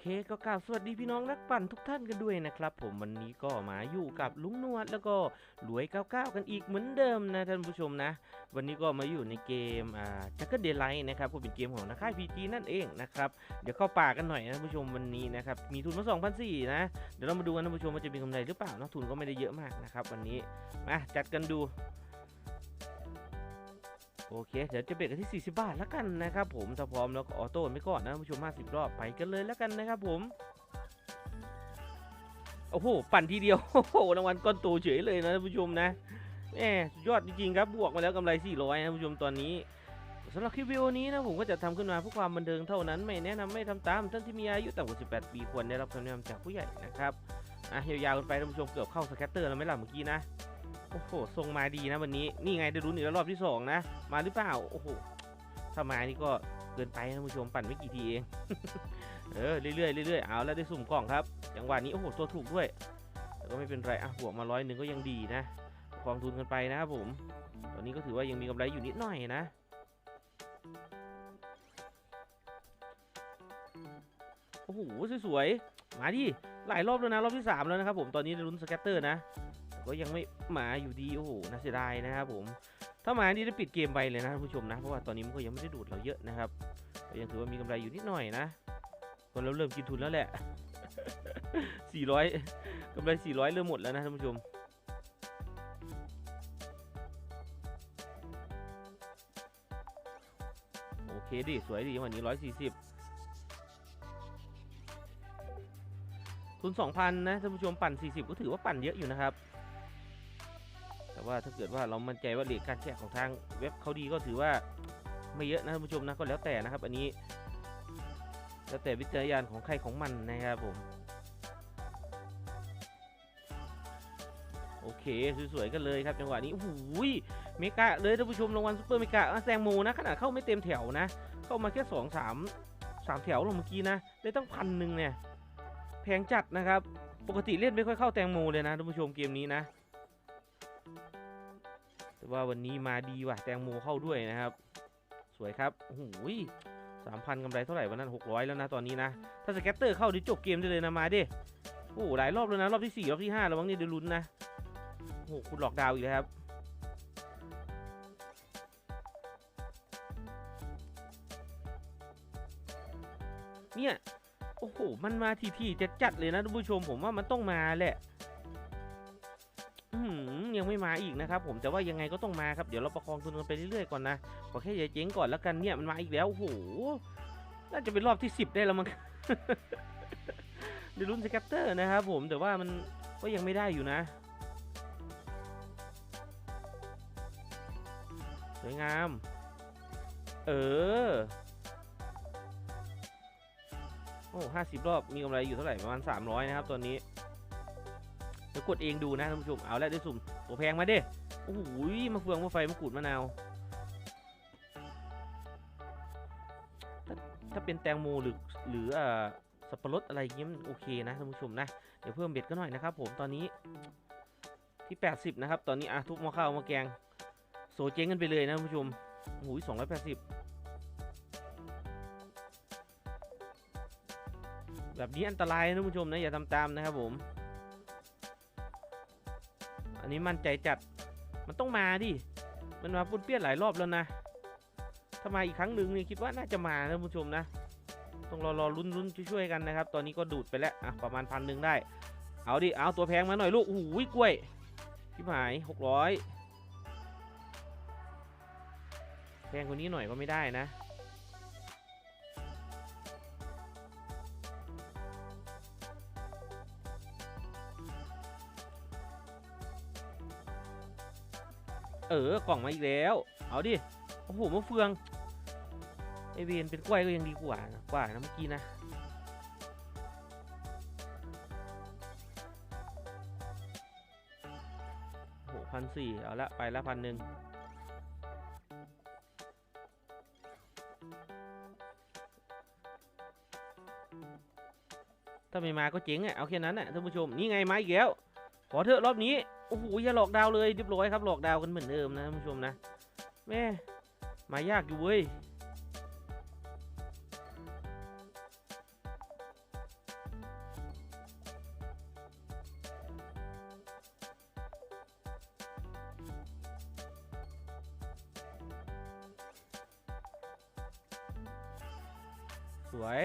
เคก็กล่าวสวัสดีพี่น้องนักปั่นทุกท่านกันด้วยนะครับ ผมวันนี้ก็มาอยู่กับลุงนวดแล้วก็รวย99กันอีกเหมือนเดิมนะท่านผู้ชมนะ วันนี้ก็มาอยู่ในเกมอ่าจักเกิลเดย์ไลท์นะครับก็เป็นเกมของนักค่ายพีจีนั่นเองนะครับเดี๋ยวเข้าป่ากันหน่อยนะท่านผู้ชมวันนี้นะครับมีทุนมา2,400นะเดี๋ยวเรามาดูกันท่านผู้ชมว่าจะมีกำไรหรือเปล่านะทุนก็ไม่ได้เยอะมากนะครับวันนี้มาจัดกันดู โอเค เดี๋ยวจะเบรกกันที่ 40 บาทแล้วกันนะครับผมถ้าพร้อมแล้วก็ออโต้ไปก่อนนะผู้ชม 50 รอบไปกันเลยแล้วกันนะครับผม โอ้โห ปั่นทีเดียว โอ้โห รางวัลก้อนโตเฉยเลยนะผู้ชมนะแหมยอดจริงๆครับ บวกมาแล้วกำไร 400นะผู้ชมตอนนี้สำหรับคลิปวิดีโอนี้นะผมก็จะทำขึ้นมาเพื่อความบันเทิงเท่านั้น ไม่แนะนำไม่ทำตามท่านที่มีอายุต่ำกว่า 18 ปีควรได้รับคำแนะนำจากผู้ใหญ่นะครับ อะยาวๆกันไปท่านผู้ชมเกือบเข้าสแคตเตอร์แล้วไหมล่ะเมื่อกี้นะ โอ้โหทรงมาดีนะวันนี้นี่ไงได้รุ้นอีกแล้วรอบที่สองนะมาหรือเปล่าโอ้โหถ้ามานี่ก็เกินไปนะผู้ชมปั่นไม่กี่ทีเองเออเรื่อยๆเรื่อยๆเอาแล้วได้สุ่มกล่องครับจังหวะนี้โอ้โหตัวถูกด้วยแต่ก็ไม่เป็นไรอะบวกมาร้อยหนึ่งก็ยังดีนะกองทุนกันไปนะครับผมตอนนี้ก็ถือว่ายังมีกำไรอยู่นิดหน่อยนะโอ้โหสวยๆมาดิหลายรอบแล้วนะรอบที่ 3 แล้วนะครับผมตอนนี้ได้ลุ้นสแกตเตอร์นะ ก็ยังไม่หมาอยู่ดีโอ้โหน่าเสียดายนะครับผมถ้าหมานี่ได้ปิดเกมไปเลยนะท่านผู้ชมนะเพราะว่าตอนนี้มันก็ยังไม่ได้ดูดเราเยอะนะครับก็ยังถือว่ามีกำไรอยู่นิดหน่อยนะคนเราเริ่มกินทุนแล้วแหละ 400กำไร 400 เริ่มหมดแล้วนะท่านผู้ชมโอเคดิสวยดิวันนี้ 140ทุน2,000 นะท่านผู้ชมปั่น 40 ก็ถือว่าปั่นเยอะอยู่นะครับ ว่าถ้าเกิดว่าเรามั่นใจว่าเลทการแชร์ของทางเว็บเขาดีก็ถือว่าไม่เยอะนะท่านผู้ชมนะก็แล้วแต่นะครับ อันนี้แล้วแต่วิจารณญาณของใครของมันนะครับผมโอเคสวยๆกันเลยครับจังหวะนี้โอ้โหเมกาเลยท่านผู้ชมรางวัลซูเปอร์เมกาอะแซงโมนะขนาดเข้าไม่เต็มแถวนะ เข้ามาแค่สองสามสามแถวลงเมื่อกี้นะได้ตั้งพันหนึ่งเนี่ยแพงจัดนะครับ ปกติเล่นไม่ค่อยเข้าแตงโมเลยนะท่านผู้ชมเกมนี้นะ แต่ว่าวันนี้มาดีว่ะแตงโมเข้าด้วยนะครับ สวยครับโอ้โหสามพันกำไรเท่าไหร่วันนั้นหกร้อยแล้วนะตอนนี้นะ ถ้าสแกตเตอร์เข้าดิจบเกมได้เลยนะมาดิโอ้หลายรอบแล้วนะ รอบที่สี่รอบที่ห้าแล้วมั้งนี่เดี๋ยวลุ้นนะโอ้โหคุณหลอกดาวอีกแล้วครับเนี่ย โอ้โห มันมาทีทีจะจัดๆเลยนะท่านผู้ชมผมว่ามันต้องมาแหละ ยังไม่มาอีกนะครับผมแต่ว่ายังไงก็ต้องมาครับเดี๋ยวเราประคองทุนกันไปเรื่อยๆก่อนนะขอแค่อย่าเจ๊งก่อนแล้วกันเนี่ยมันมาอีกแล้วโอ้โหน่าจะเป็นรอบที่ 10 ได้แล้วมั้งเดี๋ยวลุ้นสแกตเตอร์นะครับผมแต่ว่ามันก็ยังไม่ได้อยู่นะ สวยงาม เออโอ้ห้าสิบรอบมีกำไรอยู่เท่าไหร่ประมาณ 300 นะครับตอนนี้ กดเองดูนะท่านผู้ชมเอาแล้วได้สุ่มตัวแพงมาเดิโอ้โหมะเฟืองมะไฟมะกรูดมะนาวถ้าถ้าเป็นแตงโมหรือหรืออ่อสับปะรดอะไรเงี้ยมันโอเคนะท่านผู้ชมนะเดี๋ยวเพิ่มเบ็ดก็หน่อยนะครับผมตอนนี้ที่ 80 นะครับ ตอนนี้อะทุกม้อข้าวมาแกงโซเจ๊งกันไปเลยนะท่านผู้ชมโอ้โหสองร้อยแปดสิบแบบนี้อันตรายนะท่านผู้ชมนะอย่าทำตามนะครับผม อันนี้มั่นใจจัด มันต้องมาดิ มันมาปุ้นเปี้ยนหลายรอบแล้วนะ ถ้ามาอีกครั้งหนึ่งนี่คิดว่าน่าจะมานะท่านผู้ชมนะ ต้องรอรอลุ้นลุ้นช่วยๆกันนะครับ ตอนนี้ก็ดูดไปแล้ว อะประมาณพันหนึ่งได้ เอาดิ เอาตัวแพงมาหน่อยลูกโอ้โหกล้วยพี่หมายหกร้อยแพงกว่านี้หน่อยก็ไม่ได้นะ เออกล่องมาอีกแล้ว เอาดิ โอ้โหมะเฟือง ไอเวนเป็นกล้วยก็ยังดีกว่านะกว่านะเมื่อกี้นะ โอ้โหพันสี่เอาละไปละพันหนึ่งถ้าไม่มาก็เจ๊งอะ เอาแค่นั้นอะท่านผู้ชม นี่ไงมาอีกแล้ว ขอเถอะรอบนี้โอ้โหอย่าหลอกดาวเลยเรียบร้อยครับหลอกดาวกันเหมือนเดิมนะผู้ชมนะแม่มายยากอยู่เว้ยสวย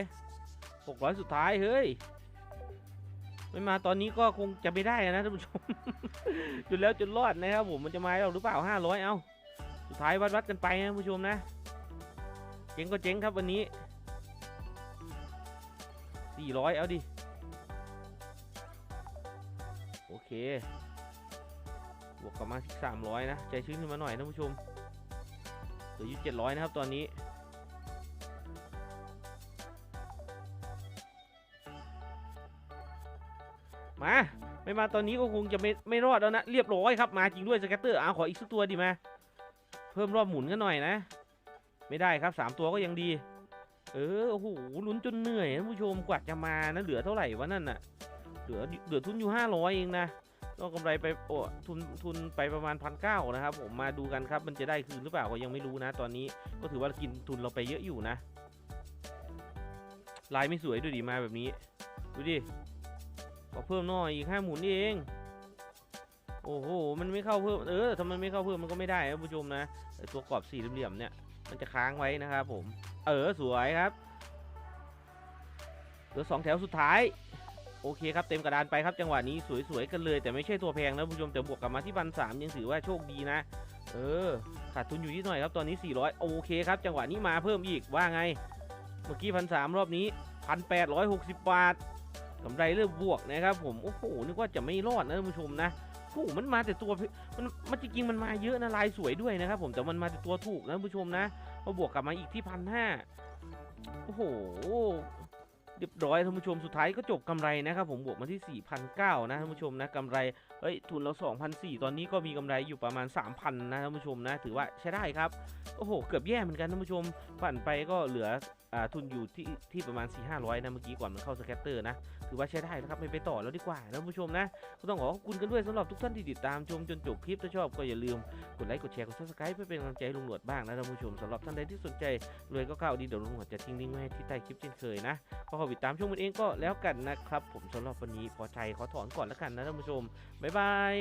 600สุดท้าย เฮ้ย ไม่มาตอนนี้ก็คงจะไม่ได้นะท่านผู้ชมจนแล้วจนรอดนะครับผมมันจะมาเราหรือเปล่าห้าร้อยเอาสุดท้ายวัดวัดกันไปนะท่านผู้ชมนะ เจ๊งก็เจ๊งครับวันนี้สี่ร้อยเอาดิ โอเค บวกกลับมาที่สามร้อยนะ ใจชื้นขึ้นมาหน่อยท่านผู้ชมเหลืออยู่เจ็ดร้อยนะครับตอนนี้ มาไม่มาตอนนี้ก็คงจะไม่ไม่รอดแล้วนะเรียบร้อยครับมาจริงด้วยสแกตเตอร์อาขออีกสักตัวดีมาเพิ่มรอบหมุนกันหน่อยนะ ไม่ได้ครับสามตัวก็ยังดี เออโอ้โหลุ้นจนเหนื่อยท่านผู้ชมกว่าจะมานะเหลือเท่าไหร่วะนั่นน่ะเหลือเหลือทุนอยู่ห้าร้อยเองนะก็กำไรไปโอ้ทุนทุนไปประมาณพันเก้านะครับผมมาดูกันครับมันจะได้คืนหรือเปล่าก็ยังไม่รู้นะ ตอนนี้ก็ถือว่ากินทุนเราไปเยอะอยู่นะลายไม่สวยดูดิมาแบบนี้ ดูดิ อเพิ่มหน่อยอีกห้าหมุนเอง โอ้โห มันไม่เข้าเพิ่ม เออถ้ามันไม่เข้าเพิ่มมันก็ไม่ได้นะผู้ชมนะ ตัวกรอบสี่เหลี่ยมเนี่ย มันจะค้างไว้นะครับผม เออ สวยครับ เหลือสองแถวสุดท้าย โอเคครับ เต็มกระดานไปครับ จังหวะนี้สวยๆกันเลย แต่ไม่ใช่ตัวแพงนะผู้ชม แต่บวกกลับมาที่พันสามยังถือว่าโชคดีนะ เออ ขาดทุนอยู่ที่หน่อยครับ ตอนนี้ 400 โอเคครับ จังหวะนี้มาเพิ่มอีก ว่าไง เมื่อกี้พันสามรอบนี้พันแปดร้อยหกสิบบาท กำไรเริ่มบวกนะครับผมโอ้โหนึกว่าจะไม่รอดนะท่านผู้ชมนะโอ้โหมันมาแต่ตัวมันมันจริงๆมันมาเยอะนะลายสวยด้วยนะครับผมแต่มันมาแต่ตัวถูกนะท่านผู้ชมนะมาบวกกลับมาอีกที่พันห้าโอ้โหเรียบร้อยท่านผู้ชมสุดท้ายก็จบกำไรนะครับผมบวกมาที่4,900นะท่านผู้ชมนะกำไรเฮ้ยทุนเรา2,400ตอนนี้ก็มีกำไรอยู่ประมาณ 3,000 นะท่านผู้ชมนะ ถือว่าใช้ได้ครับ โอ้โห เกือบแย่เหมือนกันท่านผู้ชมผ่านไปก็เหลืออ่าทุนอยู่ที่ที่ประมาณ 4 500 นะเมื่อกี้ก่อนมันเข้าสแกตเตอร์นะ ถือว่าใช้ได้แล้วครับไม่ไปต่อแล้วดีกว่านะท่านผู้ชมนะ ก็ต้องขอขอบคุณกันด้วยสำหรับทุกท่านที่ติดตามชมจนจบคลิปถ้าชอบก็อย่าลืมกดไลค์กดแชร์กดซับสไครป์เพื่อเป็นกำลังใจลุงหนวดบ้างนะท่านผู้ชมสำหรับท่านใดที่สนใจรวยก็เข้าดีเดี๋ยวลุงหนวดจะทิ้งลิงก์ไว้ที่ใต้คลิปเช่นเคยนะก็ขอติดตามชมกันเองก็แล้วกันนะครับผมสำหรับวันนี้พอใจขอถอนก่อนแล้วกันนะท่านผู้ชมบ๊ายบาย